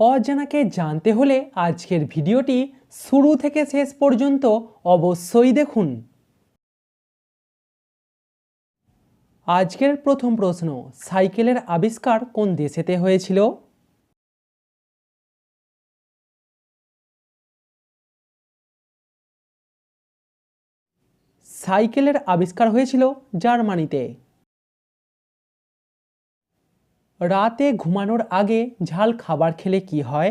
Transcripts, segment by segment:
অজানাকে জানতে হলে আজকের ভিডিওটি শুরু থেকে শেষ পর্যন্ত অবশ্যই দেখুন। আজকের প্রথম প্রশ্ন, সাইকেলের আবিষ্কার কোন দেশেতে হয়েছিল? সাইকেলের আবিষ্কার হয়েছিল জার্মানিতে। রাতে ঘুমানোর আগে ঝাল খাবার খেলে কি হয়?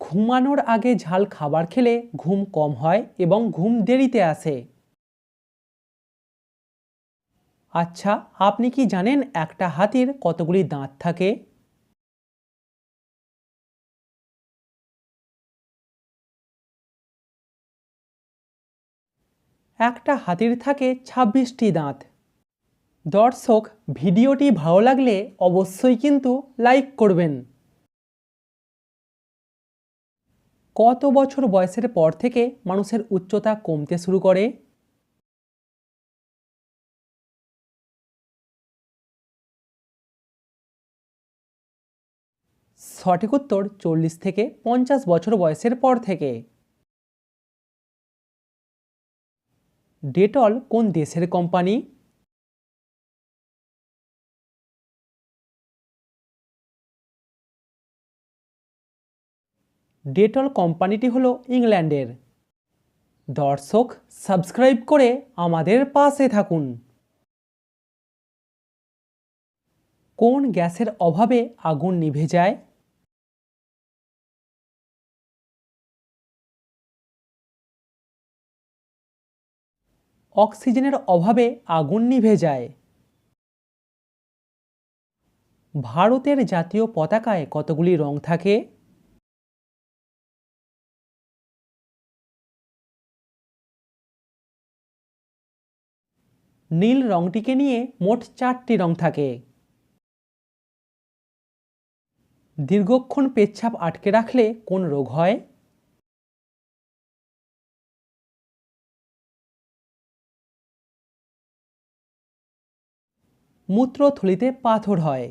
ঘুমানোর আগে ঝাল খাবার খেলে ঘুম কম হয় এবং ঘুম দেরিতে আসে। আচ্ছা আপনি কি জানেন একটা হাতির কতগুলি দাঁত থাকে? একটা হাতির থাকে ছাব্বিশটি দাঁত। দর্শক, ভিডিওটি ভালো লাগলে অবশ্যই কিন্তু লাইক করবেন। কত বছর বয়সের পর থেকে মানুষের উচ্চতা কমতে শুরু করে? সঠিক উত্তর চল্লিশ থেকে পঞ্চাশ বছর বয়সের পর থেকে। ডেটল কোন দেশের কোম্পানি ডেটল কোম্পানিটি হলো ইংল্যান্ডের। দর্শক সাবস্ক্রাইব করে আমাদের পাশে থাকুন। কোন গ্যাসের অভাবে আগুন নিভে যায়? অক্সিজেনের অভাবে আগুন নিভে যায়। ভারতের জাতীয় পতাকায় কতগুলি রং থাকে? নীল রংটিকে নিয়ে মোট চারটি রং থাকে। দীর্ঘক্ষণ পেচ্ছাপ আটকে রাখলে কোন রোগ হয়? মূত্রথলিতে পাথর হয়।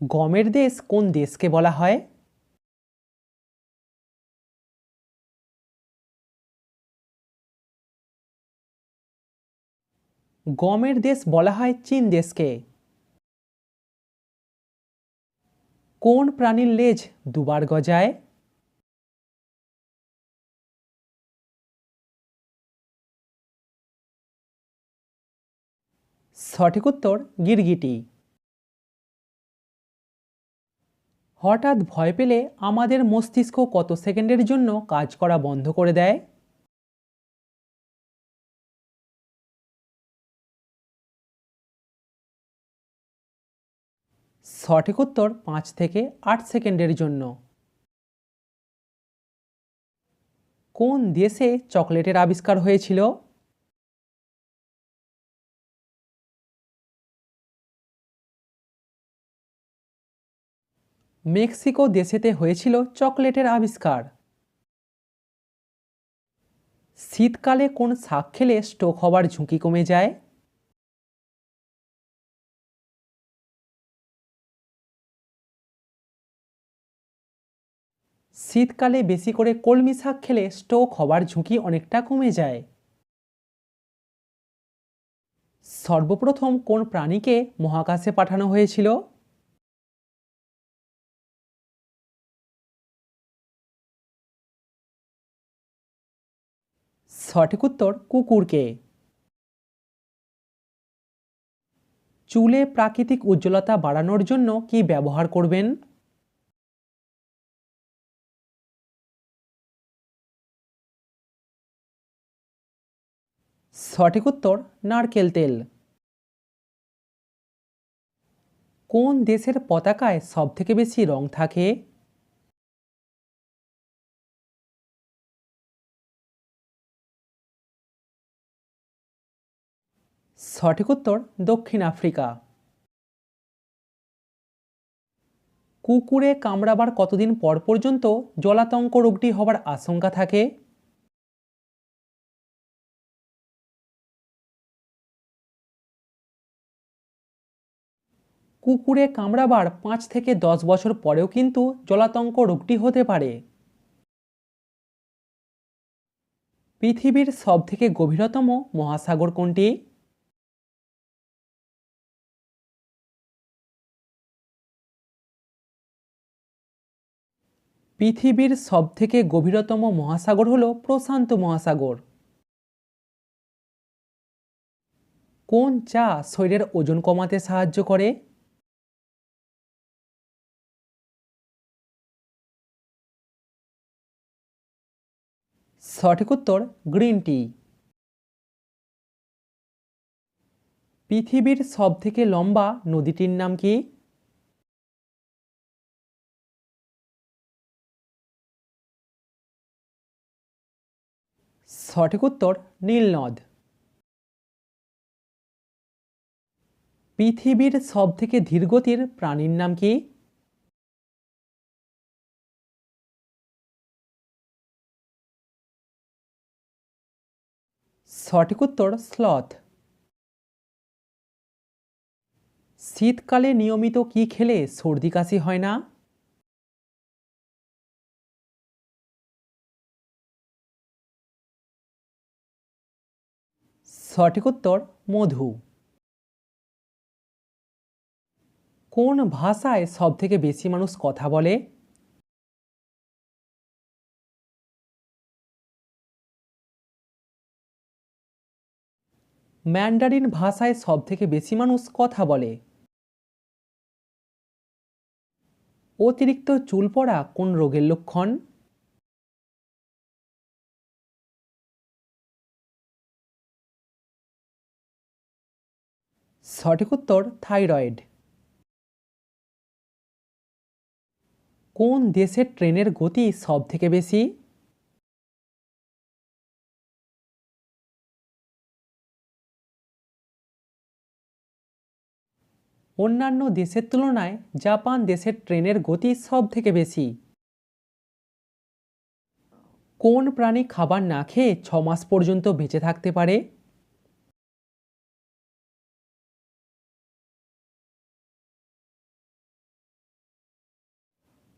গমের দেশ কোন দেশকে বলা হয়? গমের দেশ বলা হয় চীন দেশকে। কোন প্রাণীর লেজ দুবার গজায়? সঠিক উত্তর গিরগিটি। হঠাৎ ভয় পেলে আমাদের মস্তিষ্ক কত সেকেন্ডের জন্য কাজ করা বন্ধ করে দেয়? সঠিক উত্তর পাঁচ থেকে আট সেকেন্ডের জন্য। কোন দেশে চকলেটের আবিষ্কার হয়েছিল? মেক্সিকো দেশেতে হয়েছিল চকলেটের আবিষ্কার। শীতকালে কোন শাক খেলে স্ট্রোক হওয়ার ঝুঁকি কমে যায়? শীতকালে বেশি করে কলমি শাক খেলে স্ট্রোক হওয়ার ঝুঁকি অনেকটা কমে যায়। সর্বপ্রথম কোন প্রাণীকে মহাকাশে পাঠানো হয়েছিল? সঠিক উত্তর কুকুরকে। চুলে প্রাকৃতিক উজ্জ্বলতা বাড়ানোর জন্য কি ব্যবহার করবেন? সঠিক উত্তর, নারকেল তেল। কোন দেশের পতাকায় সবথেকে বেশি রং থাকে? সঠিক উত্তর দক্ষিণ আফ্রিকা। কুকুরে কামড়াবার কতদিন পর পর্যন্ত জলাতঙ্ক রোগটি হবার আশঙ্কা থাকে? কুকুরে কামড়াবার পাঁচ থেকে দশ বছর পরেও কিন্তু জলাতঙ্ক রোগটি হতে পারে। পৃথিবীর সবথেকে গভীরতম মহাসাগর কোনটি? পৃথিবীর সবথেকে গভীরতম মহাসাগর হল প্রশান্ত মহাসাগর। কোন চা শরীরের ওজন কমাতে সাহায্য করে? সঠিক উত্তর, গ্রিন টি। পৃথিবীর সবথেকে লম্বা নদীটির নাম কি? সঠিক উত্তর নীলনদ পৃথিবীর সবথেকে ধীরগতির প্রাণীর নাম কি? সঠিক উত্তর স্লথ। শীতকালে নিয়মিত কি খেলে সর্দি কাশি হয় না? সঠিক উত্তর মধু। কোন ভাষায় সবথেকে বেশি মানুষ কথা বলে? ম্যান্ডারিন ভাষায় সবথেকে বেশি মানুষ কথা বলে। অতিরিক্ত চুল পড়া কোন রোগের লক্ষণ? সঠিক উত্তর থাইরয়েড। কোন দেশের ট্রেনের গতি সব থেকে বেশি? অন্যান্য দেশের তুলনায় জাপান দেশের ট্রেনের গতি সব থেকে বেশি। কোন প্রাণী খাবার না খেয়ে ছ মাস পর্যন্ত বেঁচে থাকতে পারে?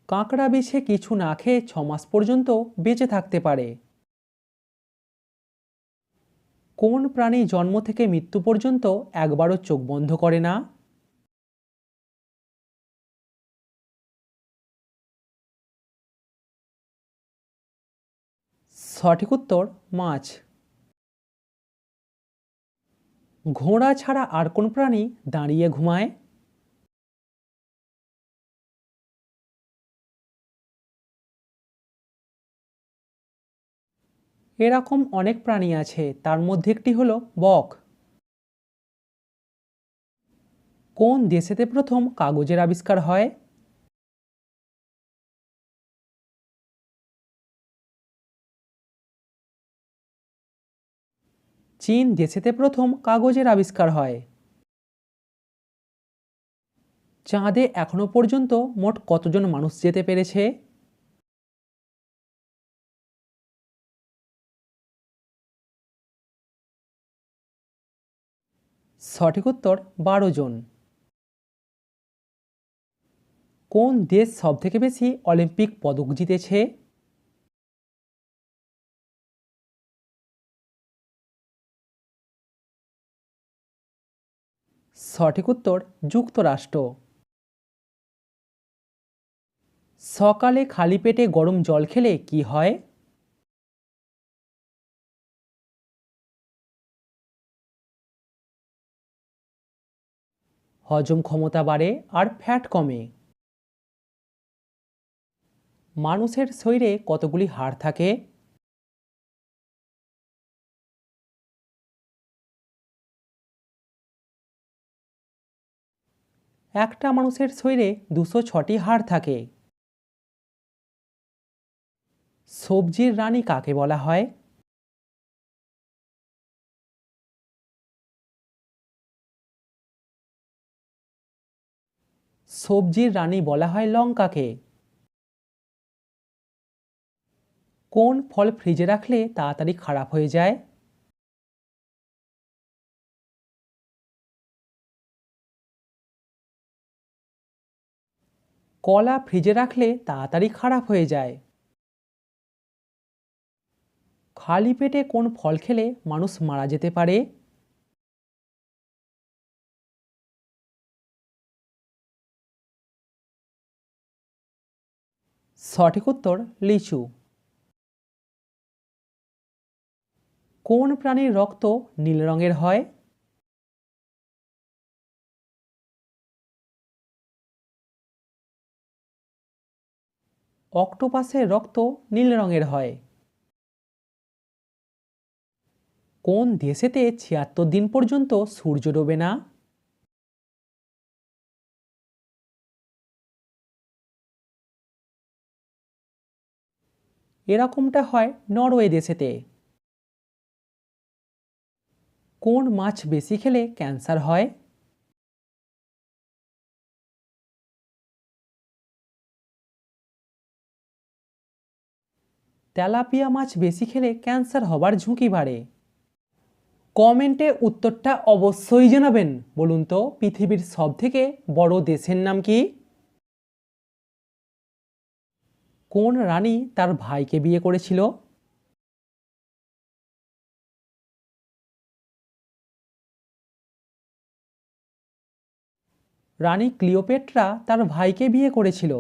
কাঁকড়া বিষে কিছু না খেয়ে ছ মাস পর্যন্ত বেঁচে থাকতে পারে। কোন প্রাণী জন্ম থেকে মৃত্যু পর্যন্ত একবারও চোখ বন্ধ করে না? সঠিক উত্তর, মাছ। ঘোড়া ছাড়া আর কোন প্রাণী দাঁড়িয়ে ঘুমায়? এরকম অনেক প্রাণী আছে, তার মধ্যে একটি হল বক। কোন দেশেতে প্রথম কাগজের আবিষ্কার হয়? চীন দেশেতে প্রথম কাগজের আবিষ্কার হয়। চাঁদে এখনও পর্যন্ত মোট কতজন মানুষ যেতে পেরেছে? সঠিক উত্তর, বারো জন। কোন দেশ সবথেকে বেশি অলিম্পিক পদক জিতেছে? সঠিক উত্তর, যুক্তরাষ্ট্র। সকালে খালি পেটে গরম জল খেলে কি হয়? হজম ক্ষমতা বাড়ে আর ফ্যাট কমে। মানুষের শরীরে কতগুলি হাড় থাকে? একটা মানুষের শরীরে দুশো ছটি হাড় থাকে। সবজির রানী কাকে বলা হয়? সবজির রানী বলা হয় লঙ্কাকে। কোন ফল ফ্রিজে রাখলে তাড়াতাড়ি খারাপ হয়ে যায়? কলা ফ্রিজে রাখলে তাড়াতাড়ি খারাপ হয়ে যায়। খালি পেটে কোন ফল খেলে মানুষ মারা যেতে পারে? সঠিক উত্তর লিচু। কোন প্রাণীর রক্ত নীল রঙের হয়? অক্টোপাসের রক্ত নীল রঙের হয়। কোন দেশেতে ছিয়াত্তর দিন পর্যন্ত সূর্য ডোবে না? এরকমটা হয় নরওয়ে দেশেতে। কোন মাছ বেশি খেলে ক্যান্সার হয়? তেলাপিয়া মাছ বেশি খেলে ক্যান্সার হবার ঝুঁকি বাড়ে। কমেন্টে উত্তরটা অবশ্যই জানাবেন। বলুন তো, পৃথিবীর সবথেকে বড় দেশের নাম কি? কোন রানী তার ভাইকে বিয়ে করেছিল? রানী ক্লিওপেট্রা তার ভাইকে বিয়ে করেছিল।